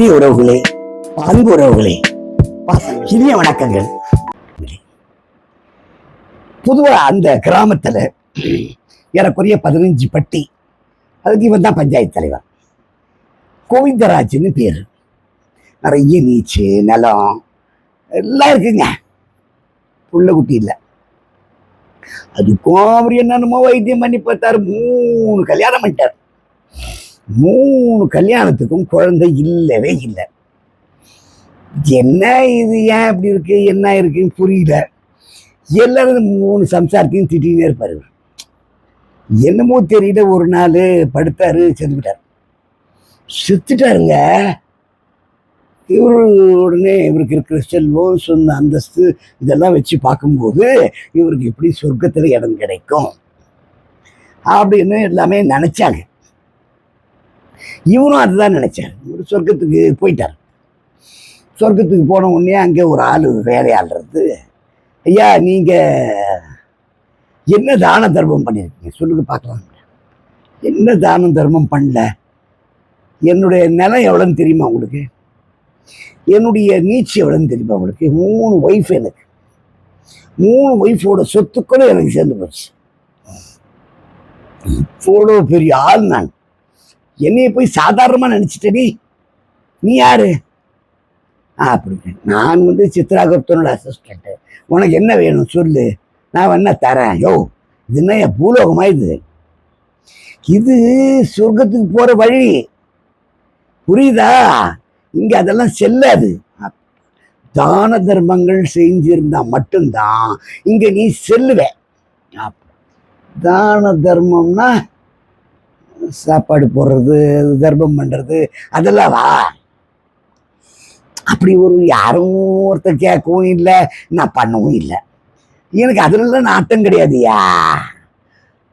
அன்பிய உறவுகளே அன்பு உறவுகளே இனிய வணக்கங்கள். பொதுவா அந்த கிராமத்துல ஏறக்குறைய பதினஞ்சு பட்டி அதுக்கு இவன் தான் பஞ்சாயத்து தலைவர். கோவிந்தராஜ்னு பேர். நிறைய நீச்சு நிலம் எல்லாம் இருக்குங்க. புள்ள குட்டி இல்லை. அதுக்கும் அவர் என்னென்னமோ வைத்தியம் பண்ணி பார்த்தாரு மூணு கல்யாணம் பண்ணிட்டார். மூணு கல்யாணத்துக்கும் குழந்தை இல்லவே இல்லை. என்ன இது? ஏன் இப்படி இருக்கு? என்ன இருக்குன்னு புரியல. எல்லாரும் மூணு சம்சாரத்தையும் திட்டினே இருப்பாரு இவர். என்னமோ தெரியல ஒரு நாள் படுத்தாரு செத்துக்கிட்டார் செத்துட்டாருங்க. இவர் உடனே இவருக்கு இருக்கிற செல்வம் சொந்த அந்தஸ்து இதெல்லாம் வச்சு பார்க்கும்போது இவருக்கு எப்படி சொர்க்கத்தில் இடம் கிடைக்கும்? அப்படின்னு எல்லாமே நினச்சாங்க. இவரும் அதுதான் நினைச்சார். இவர் சொர்க்கத்துக்கு போயிட்டார். சொர்க்கத்துக்கு போன உடனே அங்கே ஒரு ஆள் வேலையாடுறது ஐயா நீங்கள் என்ன தான தர்மம் பண்ணியிருக்கீங்க? சொல்லுங்க பார்க்கலாம். என்ன தான தர்மம் பண்ணல? என்னுடைய நிலம் எவ்வளோன்னு தெரியுமா உங்களுக்கு? என்னுடைய நீச்சி எவ்வளோன்னு தெரியுமா உங்களுக்கு? மூணு ஒய்ஃப் எனக்கு. மூணு ஒய்ஃபோட சொத்துக்களும் எனக்கு சேர்ந்து போச்சு. இவ்வளோ பெரிய ஆள் நான். என்னையை போய் சாதாரணமாக நினச்சிட்ட நீ? நீ யாரு? ஆ அப்படி நான் வந்து சித்ரா குப்தனோட அசிஸ்டண்ட்டு உனக்கு என்ன வேணும் சொல்லு. நான் என்ன தரேன். யோ இது என்ன என் பூலோகமா இது? இது சொர்க்கத்துக்கு போகிற வழி. புரியுதா? இங்கே அதெல்லாம் செல்லாது. தான தர்மங்கள் செஞ்சிருந்தா மட்டும்தான் இங்கே நீ செல்லுவே. தான தர்மம்னா சாப்பாடு போடுறது தர்மம் பண்ணுறது அதெல்லாம் வா. அப்படி ஒரு யாரும் ஒருத்தர் கேட்கவும் இல்லை நான் பண்ணவும் இல்லை. எனக்கு அதுலலாம் நாட்டம் கிடையாதுயா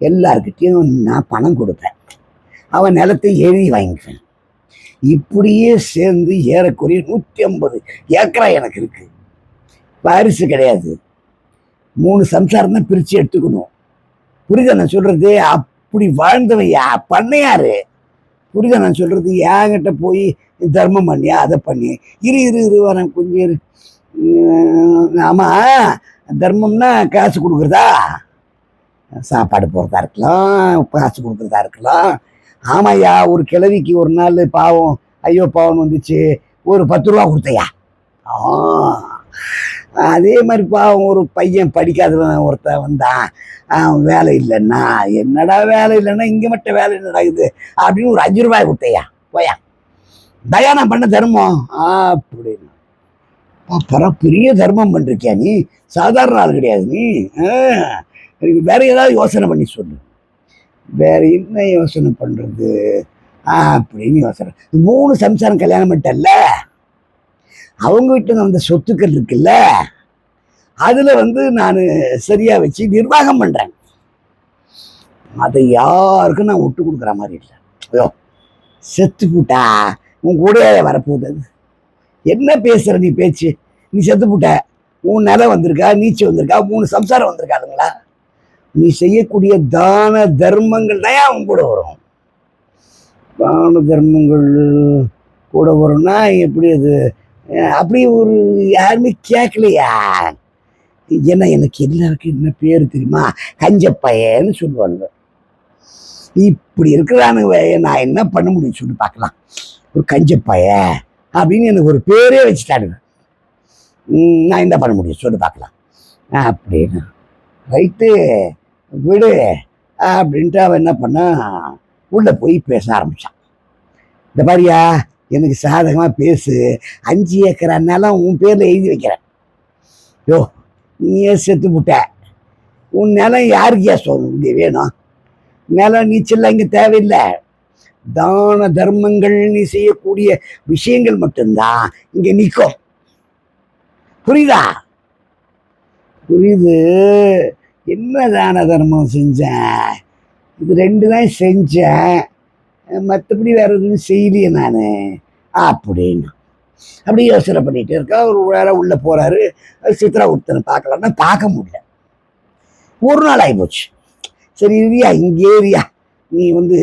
எல்லார்கிட்டையும் நான் பணம் கொடுப்பேன். அவன் நிலத்தை எழுதி வாங்கிக்குவேன். இப்படியே சேர்ந்து ஏறக்குறைய நூற்றி ஐம்பது ஏக்கரா எனக்கு இருக்கு. வாரிசு கிடையாது. மூணு சம்சாரம் தான் பிரித்து எடுத்துக்கணும். புரியுதா நான் அப் அப்படி வாழ்ந்தவன் யா பண்ணையாரு? புரியுதா நான் சொல்றது? ஏங்கிட்ட போய் தர்மம் பண்ணியா? அதை பண்ணி. இரு இரு இரு வரேன் கொஞ்சம் இரு. ஆமா தர்மம்னா காசு கொடுக்குறதா? சாப்பாடு போகிறதா இருக்கலாம் காசு கொடுக்குறதா இருக்கலாம். ஆமாய்யா ஒரு கிழவிக்கு ஒரு நாள் பாவம் ஐயோ பாவம் வந்துச்சு. ஒரு பத்து ரூபா கொடுத்தையா? ஆ அதே மாதிரி பாவம் ஒரு பையன் படிக்காதவன் ஒருத்தன் வந்தான். அவன் வேலை இல்லைன்னா என்னடா வேலை இல்லைன்னா இங்கே மட்டும் வேலை நடக்குது? அப்படின்னு ஒரு அஞ்சு ரூபாய் கொடுத்தையா? போயா. தயானம் பண்ண தர்மம். அப்படின்னு. அப்புறம் பெரிய தர்மம் பண்ணிருக்கியா நீ? சாதாரண ஆள் கிடையாது நீ. வேற ஏதாவது யோசனை பண்ணி சொல்லு. வேற என்ன யோசனை பண்ணுறது அப்படின்னு யோசனை. மூணு சம்சாரம் கல்யாணம் பண்ணிட்டல்ல அவங்க வீட்டில் வந்த சொத்துக்கள் இருக்குல்ல. அதுல வந்து நான் சரியா வச்சு நிர்வாகம் பண்றேன். அதை யாருக்கும் நான் விட்டு கொடுக்குற மாதிரி இல்லை. ஐயோ செத்து போட்டா உன் கூட வரப்போகுது அது. என்ன பேசுற நீ பேச்சு? நீ செத்து போட்ட. உன் நிலை வந்திருக்கா நீச்சல் வந்திருக்கா மூணு சம்சாரம் வந்திருக்காதுங்களா? நீ செய்யக்கூடிய தான தர்மங்கள் தான் அவன் கூட வரும்? தான தர்மங்கள் கூட வரும்னா எப்படி அது? அப்படி ஒரு யாருமே கேட்கலையா? ஏன்னா எனக்கு எல்லாருக்கும் என்ன பேர் தெரியுமா? கஞ்சப்பையன்னு சொல்லுவாங்க. இப்படி இருக்கிறானுங்க நான் என்ன பண்ண முடியும் சொல்லி பார்க்கலாம். ஒரு கஞ்சப்பைய அப்படின்னு எனக்கு ஒரு பேரே வச்சுட்டானுங்க. ம், நான் என்ன பண்ண முடியும் சொல்லி பார்க்கலாம். அப்படின்னு. ரைட்டு விடு அப்படின்ட்டு அவன் என்ன பண்ணான் உள்ளே போய் பேச ஆரம்பிச்சான். இந்த மாதிரியா எனக்கு சாதகமாக பேசு. அஞ்சு ஏக்கரா நிலம் உன் பேரில் எழுதி வைக்கிறேன். யோ நீயே செத்து விட்ட உன் நிலம் யாருக்கியா சொல்ல இங்கே வேணும்? நிலம் நீச்சல்லாம் இங்கே தேவையில்லை. தான தர்மங்கள் நீ செய்யக்கூடிய விஷயங்கள் மட்டும்தான் இங்கே நிற்கும். புரியுதா? புரியுது. என்ன தான தர்மம் செஞ்சேன்? இது ரெண்டு தான் செஞ்சேன். மற்றபடி வேற எதுவும் செய்யலையே நான். அப்படின்னு. அப்படி யோசனை பண்ணிட்டு இருக்கா. ஒரு வேற உள்ள போறாரு. சித்ரா உத்தனை பார்க்கலான்னா பார்க்க முடியல. ஒரு நாள் ஆகிப்போச்சு சரி இரியா இங்கே இரியா நீ வந்து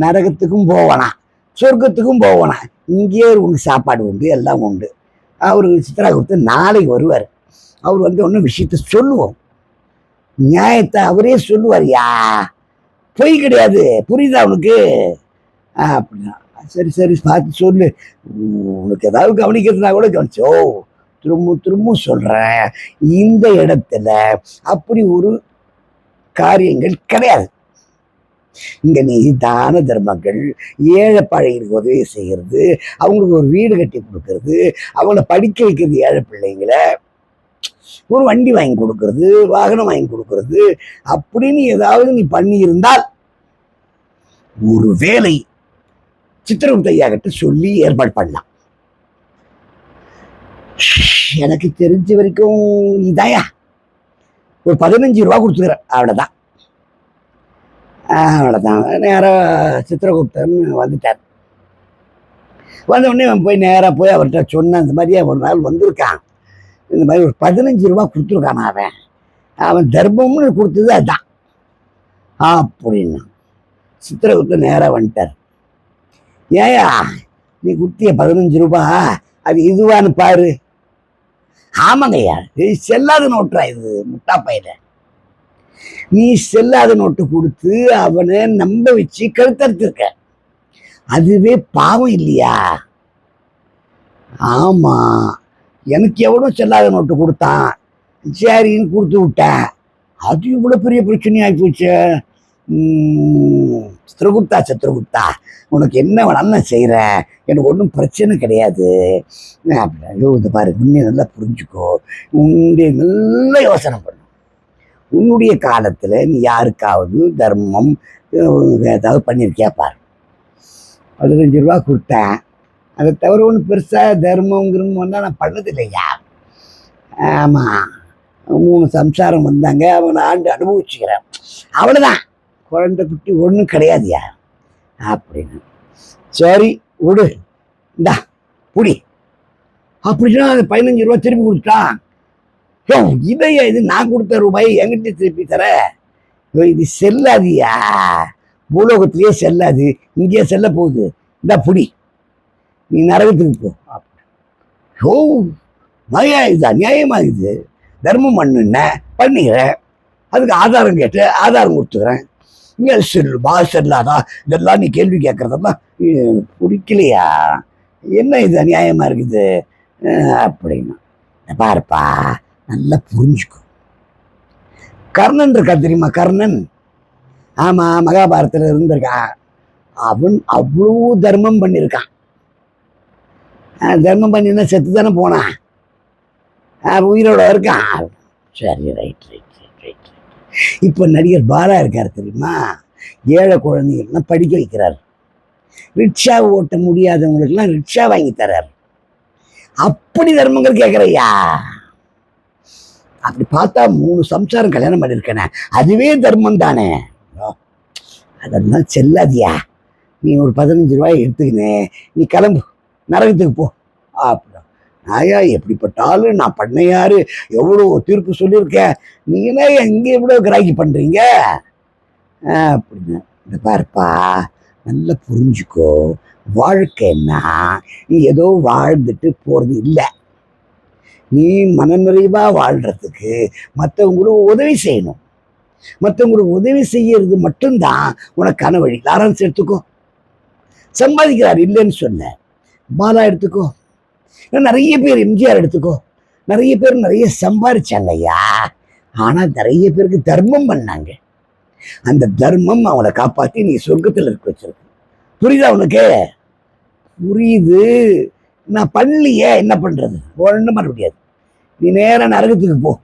நரகத்துக்கும் போவலாம் சொர்க்கத்துக்கும் போவனா? இங்கேயே உனக்கு சாப்பாடு உண்டு எல்லாம் உண்டு. அவர் சித்ரா கொடுத்து நாளைக்கு வருவார். அவர் வந்து ஒன்றும் விஷயத்த சொல்லுவோம். நியாயத்தை அவரே சொல்லுவார். யா பொய் கிடையாது. புரியுதா உனக்கு? அப்படின்னா. சரி சரி பார்த்து சொல்லு. உனக்கு ஏதாவது கவனிக்கிறதுனா கூட கவனிச்சோ. திரும்ப திரும்ப சொல்கிறேன் இந்த இடத்துல அப்படி ஒரு காரியங்கள் கிடையாது. இங்கே நீ தான தர்மங்கள் ஏழை பழையருக்கு உதவி செய்கிறது அவங்களுக்கு ஒரு வீடு கட்டி கொடுக்கறது அவங்கள படிக்க வைக்கிறது ஏழை பிள்ளைங்களை ஒரு வண்டி வாங்கி கொடுக்கறது வாகனம் வாங்கி கொடுக்கறது அப்படின்னு ஏதாவது நீ பண்ணியிருந்தால் ஒரு வேலை சித்திரகுப்த ஐயா கிட்ட சொல்லி ஏற்பாடு பண்ணலாம். எனக்கு தெரிஞ்ச வரைக்கும் இதாயா? ஒரு பதினஞ்சு ரூபா கொடுத்துக்கிறேன் அவ்வளோதான் அவ்வளோதான் நேராக சித்திரகுப்தன் வந்துட்டார். வந்த உடனே அவன் போய் நேராக போய் அவர்கிட்ட சொன்னேன் இந்த மாதிரியே ஒரு நாள் வந்திருக்கான். இந்த மாதிரி ஒரு பதினஞ்சு ரூபா கொடுத்துருக்கான் அவன். அவன் தர்மம்னு கொடுத்தது அதான். அப்படின்னா சித்திரகுப்தன் நேராக வந்துட்டார். ஏயா நீ குத்திய பதினஞ்சு ரூபா அது இதுவான்னு பாரு. ஆமாங்கய்யா இது செல்லாத நோட்டா இது முட்டா பையில. நீ செல்லாத நோட்டு கொடுத்து அவனை நம்ப வச்சு கழுத்தறுத்துருக்க. அதுவே பாவம் இல்லையா? ஆமா எனக்கு எவ்வளோ செல்லாத நோட்டு கொடுத்தான். சரின்னு கொடுத்து விட்டேன். அது இவ்வளோ பெரிய பிரச்சனையாகி போச்சு. சத்ருகுப்தா சத்ருகுப்தா உனக்கு என்ன வேணாலும் நான் செய்கிறேன் எனக்கு ஒன்றும் பிரச்சனை கிடையாது. அப்படின்னா இந்த பாரு உன்னை நல்லா புரிஞ்சுக்கோ. உன்னுடைய நல்ல யோசனை பண்ணு. உன்னுடைய காலத்தில் நீ யாருக்காவது தர்மம் ஏதாவது பண்ணியிருக்கியா பாரு. பதினஞ்சு ரூபா கொடுத்தேன். அதை தவிர ஒன்றும் பெருசாக தர்மங்கிறது வந்தால் நான் பண்ணது இல்லையா ஆமாம் மூணு சம்சாரம் வந்தாங்க. அவனை ஆண்டு அனுபவிச்சுக்கிறேன். அவ்வளோதான் குழந்தை குட்டி ஒன்றும் கிடையாதுயா? அப்படின்னு. சரி விடு. இந்தா புடி. அப்படின்னா அந்த பதினஞ்சு ரூபா திருப்பி கொடுத்தான் ஏ இதையா இது நான் கொடுத்த ரூபாய் எங்கிட்ட திருப்பி தர. இது செல்லாதியா? பூலோகத்திலேயே செல்லாது. இங்கேயே செல்ல போகுது. இந்தா புடி. நீ நரகத்துக்கு போ. ஓ நயா இது அநியாயமாக இது? தர்மம் பண்ணுன்ன பண்ணிக்கிறேன். அதுக்கு ஆதாரம் கேட்டு ஆதாரம் கொடுத்துக்கிறேன். இங்கே செல்லுமா செல்லாதா? இதெல்லாம் நீ கேள்வி கேட்குறதெல்லாம் பிடிக்கலையா என்ன இது அநியாயமா இருக்குது? அப்படின்னா அப்படின்னு பாருப்பா நல்லா புரிஞ்சுக்கும் கர்ணன் இருக்கா தெரியுமா கர்ணன்? ஆமா மகாபாரத்தில் இருந்திருக்கா அவன் அவ்வளோ தர்மம் பண்ணியிருக்கான். தர்மம் பண்ணினா செத்து தானே போனான் உயிரோட இருக்கான். சரி ரைட் ரைட் இப்போ நடிகர் பாலா இருக்கார் தெரியுமா? ஏழை குழந்தைகள்லாம் படிக்க வைக்கிறார். ரிக்ஷா ஓட்ட முடியாதவங்களுக்கெல்லாம் ரிக்ஷா வாங்கி தர்றார் அப்படி தர்மங்கள் கேட்குறையா அப்படி பார்த்தா மூணு சம்சாரம் கல்யாணம் பண்ணியிருக்கேனே. அதுவே தர்மம் தானே. அதெல்லாம் செல்லாதியா? நீ ஒரு பதினஞ்சு ரூபாய் எடுத்துக்கினே நீ கிளம்பு நரகத்துக்கு போ. அப்படின்னா ஆயா எப்படிப்பட்டாலும் நான் பண்ண யாரு எவ்வளோ தீர்ப்பு சொல்லியிருக்கேன் நீங்களே எங்கே எவ்வளோ கிராக்கி பண்ணுறீங்க அப்படின்னு இந்த பாருப்பா நல்லா புரிஞ்சுக்கோ. வாழ்க்கைன்னா நீ ஏதோ வாழ்ந்துட்டு போகிறது இல்லை. நீ மனநிறைவாக வாழ்கிறதுக்கு மற்றவங்களுக்கு உதவி செய்யணும். மற்றவங்களுக்கு உதவி செய்யறது மட்டும்தான் உனக்கான வழி. லாரன்ஸ் எடுத்துக்கோ. சம்பாதிக்கிறார் இல்லைன்னு சொன்ன பாலா எடுத்துக்கோ. இன்னும் நிறைய பேர் எம்ஜிஆர் எடுத்துக்கோ. நிறைய பேர் நிறைய சம்பாரிச்சாங்க ஐயா. ஆனால் நிறைய பேருக்கு தர்மம் பண்ணாங்க. அந்த தர்மம் அவனை காப்பாற்றி நீ சொர்க்கத்தில் இருக்க வச்சிருக்க. புரியுதா உனக்கு? புரியுது. நான் பண்ணலையே என்ன பண்ணுறது ஒன்றும் பண்ண முடியாது. நீ நேராக நரகத்துக்கு போ.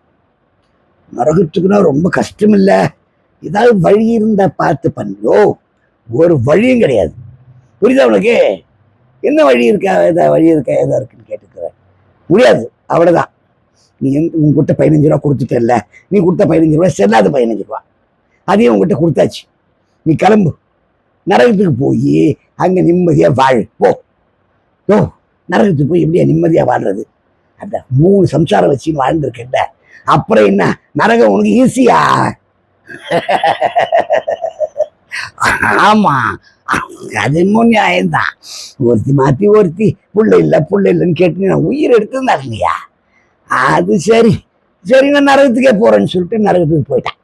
நரகத்துக்குன்னா ரொம்ப கஷ்டம் இல்லை ஏதாவது வழி இருந்தா பார்த்து பண்ணியோ ஒரு வழியும் கிடையாது. புரியுதா உனக்கு? என்ன வழி இருக்கா? ஏதா வழி இருக்கா? ஏதா இருக்குன்னு கேட்டுக்கிற முடியாது. அவ்வளோதான் நீ எந்த உங்ககிட்ட பதினஞ்சு ரூபா கொடுத்துட்டல நீ கொடுத்த பதினஞ்சு ரூபா செல்லாத பதினஞ்சு ரூபா. அதையும் உங்ககிட்ட கொடுத்தாச்சு. நீ கிளம்பு. நரகத்துக்கு போய் அங்கே நிம்மதியாக வாழ். போ. ஓ நரகத்துக்கு போய் எப்படியா நிம்மதியாக வாழ்றது? அந்த மூணு சம்சாரம் வச்சு வாழ்ந்துருக்கேன்ல. அப்புறம் என்ன? நரகம் உனக்கு ஈஸியா ஆமா. அது நியாயம்தான். ஒருத்தி மாற்றி ஒருத்தி புள்ள இல்லை புள்ள இல்லைன்னு கேட்டு நான் உயிர் எடுத்திருந்தாங்க இல்லையா அது சரி. சரி நான் நரகத்துக்கே போறேன்னு சொல்லிட்டு நரகத்துக்கு போயிட்டேன்.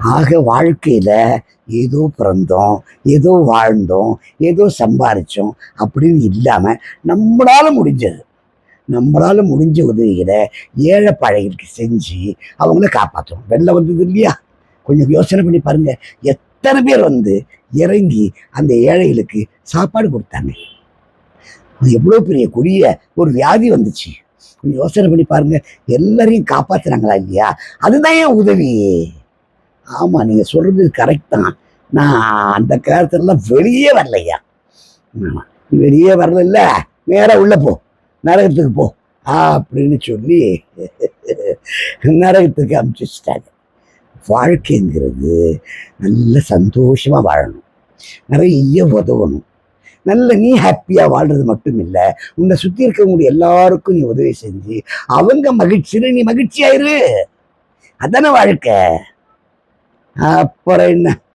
ஆக வாழ்க்கையில ஏதோ பிறந்தோம் ஏதோ வாழ்ந்தோம் ஏதோ சம்பாரிச்சோம் அப்படின்னு இல்லாம நம்மளால முடிஞ்சது. நம்மளால முடிஞ்ச உதவிகளை ஏழை பழைகளுக்கு செஞ்சு அவங்கள காப்பாற்றணும் வெள்ளம் வந்தது இல்லையா? கொஞ்சம் யோசனை பண்ணி பாருங்க. எத்தனை பேர் வந்து இறங்கி அந்த ஏழைகளுக்கு சாப்பாடு கொடுத்தாங்க. எவ்வளோ பெரிய கொடிய ஒரு வியாதி வந்துச்சு. கொஞ்சம் யோசனை பண்ணி பாருங்க. எல்லாரையும் காப்பாத்துறாங்களா இல்லையா? அதுதான் ஏன் உதவி. ஆமாம் நீங்கள் சொல்றது கரெக்ட் தான். நான் அந்த காலத்துலலாம் வெளியே வரலையா? ஆமா, வெளியே வரல நேராக உள்ள போ. நரகத்துக்கு போ. அப்படின்னு சொல்லி நரகத்துக்கு அமுச்சு வச்சுட்டாங்க. வாழ்க்கைங்கிறது நல்ல சந்தோஷமா வாழணும். நிறைய உதவணும். நல்ல நீ ஹாப்பியாக வாழ்றது மட்டும் இல்லை உன்னை சுற்றி இருக்கவங்க எல்லாருக்கும் நீ உதவி செஞ்சு அவங்க மகிழ்ச்சின்னு நீ மகிழ்ச்சியாயிரு. அதானே வாழ்க்கை. அப்புறம் என்ன?